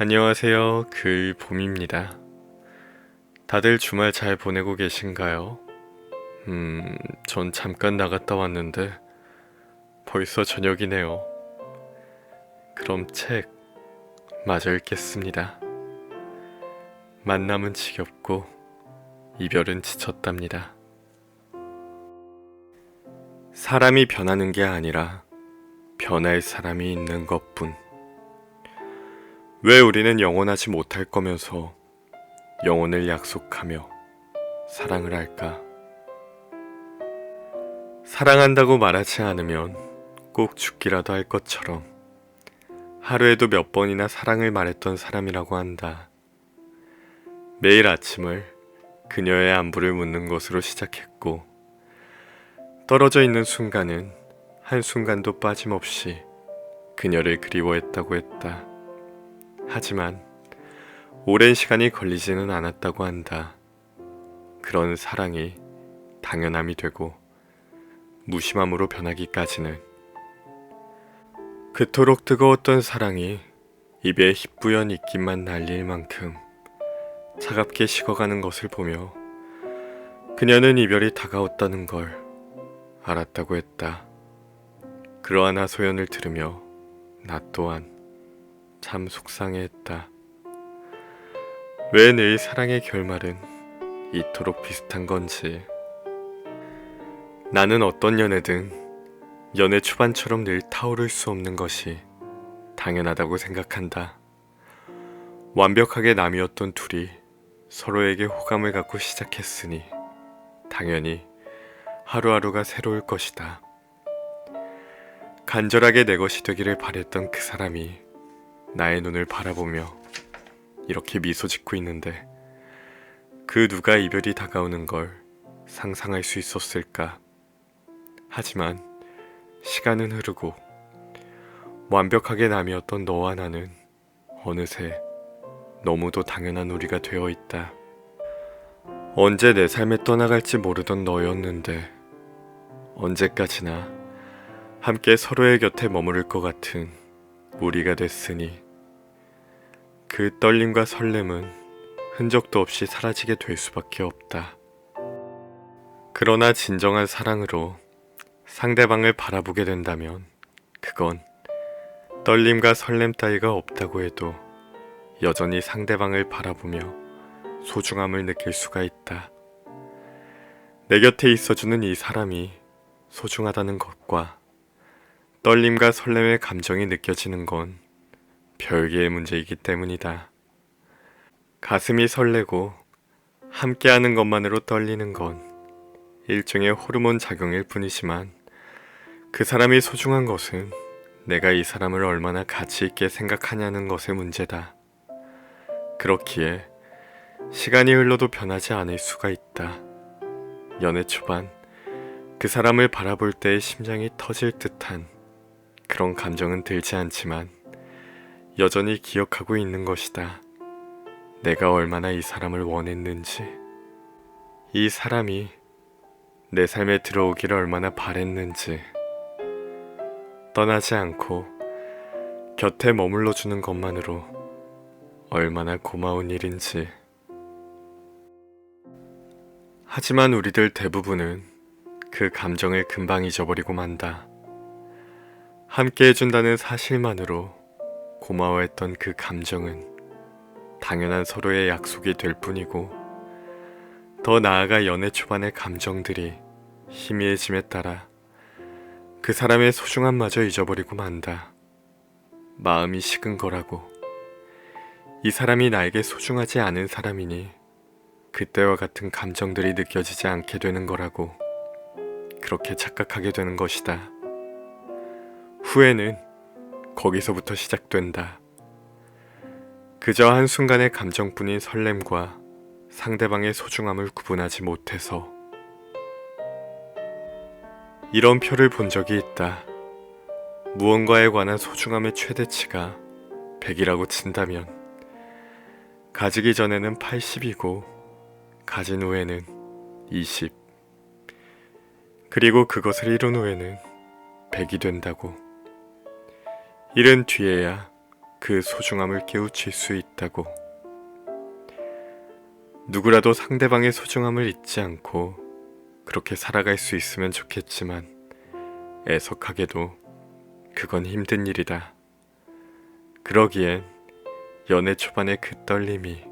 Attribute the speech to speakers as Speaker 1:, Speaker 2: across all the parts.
Speaker 1: 안녕하세요. 글 봄입니다. 다들 주말 잘 보내고 계신가요? 음, 전 잠깐 나갔다 왔는데 벌써 저녁이네요. 그럼 책 마저 읽겠습니다. 만남은 지겹고 이별은 지쳤답니다. 사람이 변하는 게 아니라 변할 사람이 있는 것뿐. 왜 우리는 영원하지 못할 거면서 영혼을 약속하며 사랑을 할까? 사랑한다고 말하지 않으면 꼭 죽기라도 할 것처럼 하루에도 몇 번이나 사랑을 말했던 사람이라고 한다. 매일 아침을 그녀의 안부를 묻는 것으로 시작했고, 떨어져 있는 순간은 한순간도 빠짐없이 그녀를 그리워했다고 했다. 하지만 오랜 시간이 걸리지는 않았다고 한다. 그런 사랑이 당연함이 되고 무심함으로 변하기까지는 그토록 뜨거웠던 사랑이 입에 희뿌연 입김만 날릴 만큼 차갑게 식어가는 것을 보며 그녀는 이별이 다가왔다는 걸 알았다고 했다. 그러한 하소연을 들으며 나 또한 참 속상해했다. 왜늘 사랑의 결말은 이토록 비슷한 건지. 나는 어떤 연애든 연애 초반처럼 늘 타오를 수 없는 것이 당연하다고 생각한다. 완벽하게 남이었던 둘이 서로에게 호감을 갖고 시작했으니 당연히 하루하루가 새로울 것이다. 간절하게 내 것이 되기를 바랬던 그 사람이 나의 눈을 바라보며 이렇게 미소 짓고 있는데 그 누가 이별이 다가오는 걸 상상할 수 있었을까? 하지만 시간은 흐르고 완벽하게 남이었던 너와 나는 어느새 너무도 당연한 우리가 되어 있다. 언제 내 삶에 떠나갈지 모르던 너였는데 언제까지나 함께 서로의 곁에 머무를 것 같은 우리가 됐으니 그 떨림과 설렘은 흔적도 없이 사라지게 될 수밖에 없다. 그러나 진정한 사랑으로 상대방을 바라보게 된다면 그건 떨림과 설렘 따위가 없다고 해도 여전히 상대방을 바라보며 소중함을 느낄 수가 있다. 내 곁에 있어주는 이 사람이 소중하다는 것과 떨림과 설렘의 감정이 느껴지는 건 별개의 문제이기 때문이다. 가슴이 설레고 함께하는 것만으로 떨리는 건 일종의 호르몬 작용일 뿐이지만 그 사람이 소중한 것은 내가 이 사람을 얼마나 가치 있게 생각하냐는 것의 문제다. 그렇기에 시간이 흘러도 변하지 않을 수가 있다. 연애 초반 그 사람을 바라볼 때의 심장이 터질 듯한 그런 감정은 들지 않지만 여전히 기억하고 있는 것이다. 내가 얼마나 이 사람을 원했는지, 이 사람이 내 삶에 들어오기를 얼마나 바랬는지, 떠나지 않고 곁에 머물러 주는 것만으로 얼마나 고마운 일인지. 하지만 우리들 대부분은 그 감정을 금방 잊어버리고 만다. 함께 해준다는 사실만으로 고마워했던 그 감정은 당연한 서로의 약속이 될 뿐이고 더 나아가 연애 초반의 감정들이 희미해짐에 따라 그 사람의 소중함마저 잊어버리고 만다. 마음이 식은 거라고. 이 사람이 나에게 소중하지 않은 사람이니 그때와 같은 감정들이 느껴지지 않게 되는 거라고. 그렇게 착각하게 되는 것이다. 후회는 거기서부터 시작된다. 그저 한순간의 감정뿐인 설렘과 상대방의 소중함을 구분하지 못해서 이런 표를 본 적이 있다. 무언가에 관한 소중함의 최대치가 100이라고 친다면 가지기 전에는 80이고 가진 후에는 20 그리고 그것을 이룬 후에는 100이 된다고. 이른 뒤에야 그 소중함을 깨우칠 수 있다고. 누구라도 상대방의 소중함을 잊지 않고 그렇게 살아갈 수 있으면 좋겠지만 애석하게도 그건 힘든 일이다. 그러기엔 연애 초반의 그 떨림이,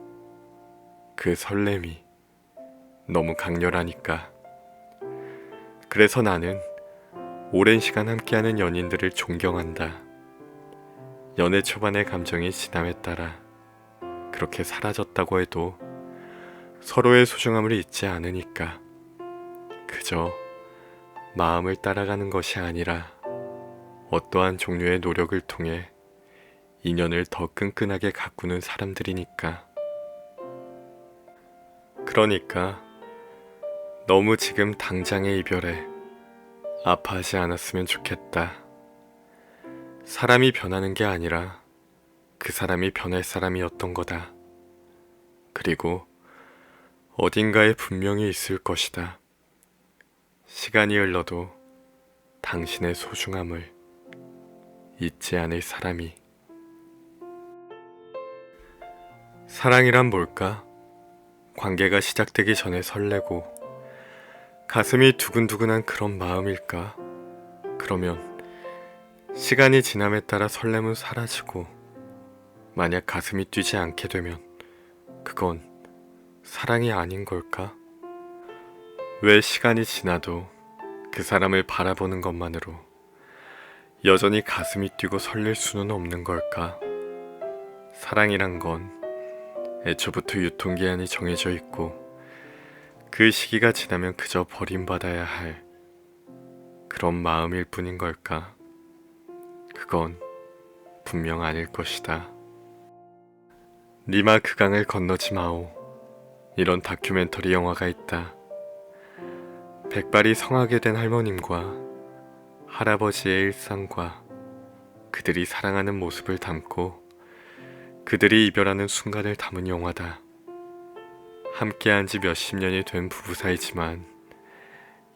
Speaker 1: 그 설렘이 너무 강렬하니까. 그래서 나는 오랜 시간 함께하는 연인들을 존경한다. 연애 초반의 감정이 지남에 따라 그렇게 사라졌다고 해도 서로의 소중함을 잊지 않으니까 그저 마음을 따라가는 것이 아니라 어떠한 종류의 노력을 통해 인연을 더 끈끈하게 가꾸는 사람들이니까. 그러니까 너무 지금 당장의 이별에 아파하지 않았으면 좋겠다. 사람이 변하는 게 아니라 그 사람이 변할 사람이었던 거다. 그리고 어딘가에 분명히 있을 것이다. 시간이 흘러도 당신의 소중함을 잊지 않을 사람이. 사랑이란 뭘까? 관계가 시작되기 전에 설레고 가슴이 두근두근한 그런 마음일까? 그러면 시간이 지남에 따라 설렘은 사라지고 만약 가슴이 뛰지 않게 되면 그건 사랑이 아닌 걸까? 왜 시간이 지나도 그 사람을 바라보는 것만으로 여전히 가슴이 뛰고 설렐 수는 없는 걸까? 사랑이란 건 애초부터 유통기한이 정해져 있고 그 시기가 지나면 그저 버림받아야 할 그런 마음일 뿐인 걸까? 그건 분명 아닐 것이다. 니마 그 강을 건너지 마오. 이런 다큐멘터리 영화가 있다. 백발이 성하게 된 할머님과 할아버지의 일상과 그들이 사랑하는 모습을 담고 그들이 이별하는 순간을 담은 영화다. 함께한 지 몇십 년이 된 부부 사이지만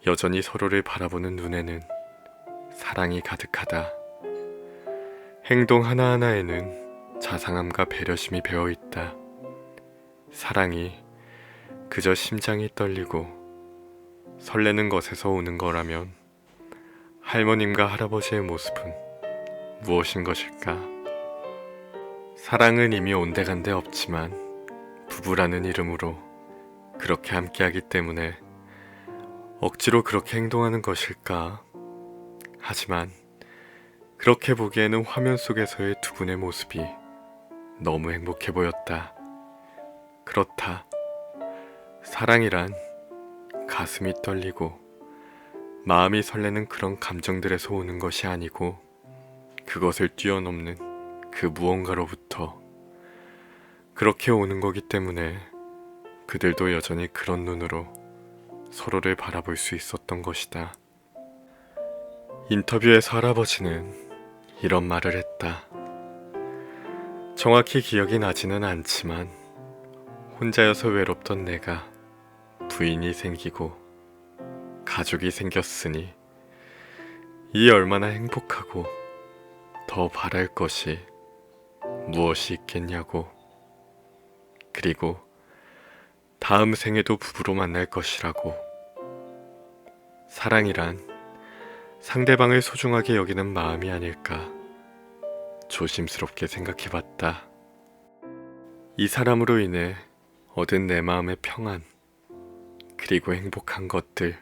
Speaker 1: 여전히 서로를 바라보는 눈에는 사랑이 가득하다. 행동 하나하나에는 자상함과 배려심이 배어 있다. 사랑이 그저 심장이 떨리고 설레는 것에서 오는 거라면 할머님과 할아버지의 모습은 무엇인 것일까? 사랑은 이미 온데간데 없지만 부부라는 이름으로 그렇게 함께하기 때문에 억지로 그렇게 행동하는 것일까? 하지만 그렇게 보기에는 화면 속에서의 두 분의 모습이 너무 행복해 보였다. 그렇다. 사랑이란 가슴이 떨리고 마음이 설레는 그런 감정들에서 오는 것이 아니고 그것을 뛰어넘는 그 무언가로부터 그렇게 오는 거기 때문에 그들도 여전히 그런 눈으로 서로를 바라볼 수 있었던 것이다. 인터뷰에서 할아버지는 이런 말을 했다. 정확히 기억이 나지는 않지만 혼자여서 외롭던 내가 부인이 생기고 가족이 생겼으니 이 얼마나 행복하고 더 바랄 것이 무엇이 있겠냐고. 그리고 다음 생에도 부부로 만날 것이라고. 사랑이란 상대방을 소중하게 여기는 마음이 아닐까 조심스럽게 생각해 봤다. 이 사람으로 인해 얻은 내 마음의 평안, 그리고 행복한 것들.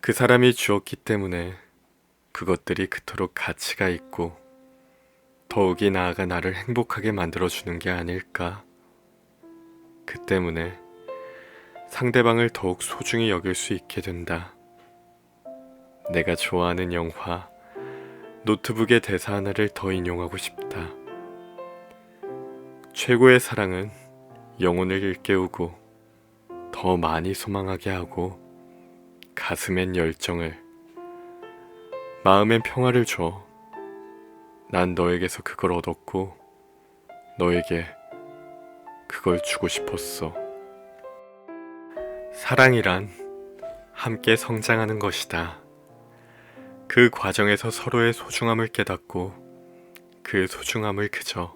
Speaker 1: 그 사람이 주었기 때문에 그것들이 그토록 가치가 있고 더욱이 나아가 나를 행복하게 만들어주는 게 아닐까. 그 때문에 상대방을 더욱 소중히 여길 수 있게 된다. 내가 좋아하는 영화, 노트북의 대사 하나를 더 인용하고 싶다. 최고의 사랑은 영혼을 일깨우고 더 많이 소망하게 하고 가슴엔 열정을, 마음엔 평화를 줘. 난 너에게서 그걸 얻었고 너에게 그걸 주고 싶었어. 사랑이란 함께 성장하는 것이다. 그 과정에서 서로의 소중함을 깨닫고 그 소중함을 그저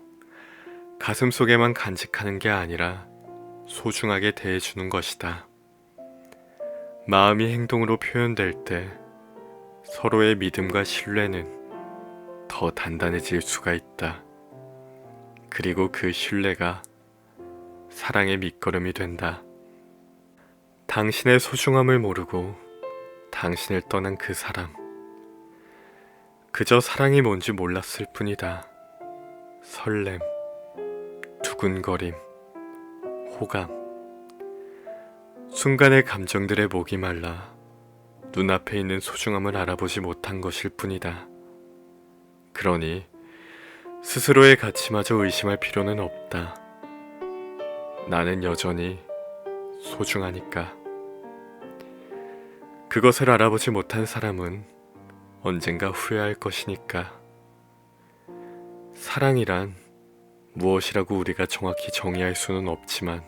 Speaker 1: 가슴 속에만 간직하는 게 아니라 소중하게 대해주는 것이다. 마음이 행동으로 표현될 때 서로의 믿음과 신뢰는 더 단단해질 수가 있다. 그리고 그 신뢰가 사랑의 밑거름이 된다. 당신의 소중함을 모르고 당신을 떠난 그 사람. 그저 사랑이 뭔지 몰랐을 뿐이다. 설렘, 두근거림, 호감. 순간의 감정들의 목이 말라 눈앞에 있는 소중함을 알아보지 못한 것일 뿐이다. 그러니 스스로의 가치마저 의심할 필요는 없다. 나는 여전히 소중하니까. 그것을 알아보지 못한 사람은 언젠가 후회할 것이니까. 사랑이란 무엇이라고 우리가 정확히 정의할 수는 없지만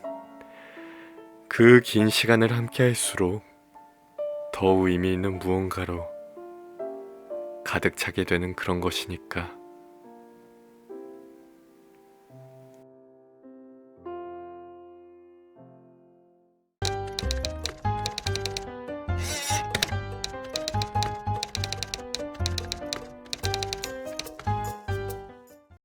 Speaker 1: 그 긴 시간을 함께 할수록 더욱 의미 있는 무언가로 가득 차게 되는 그런 것이니까.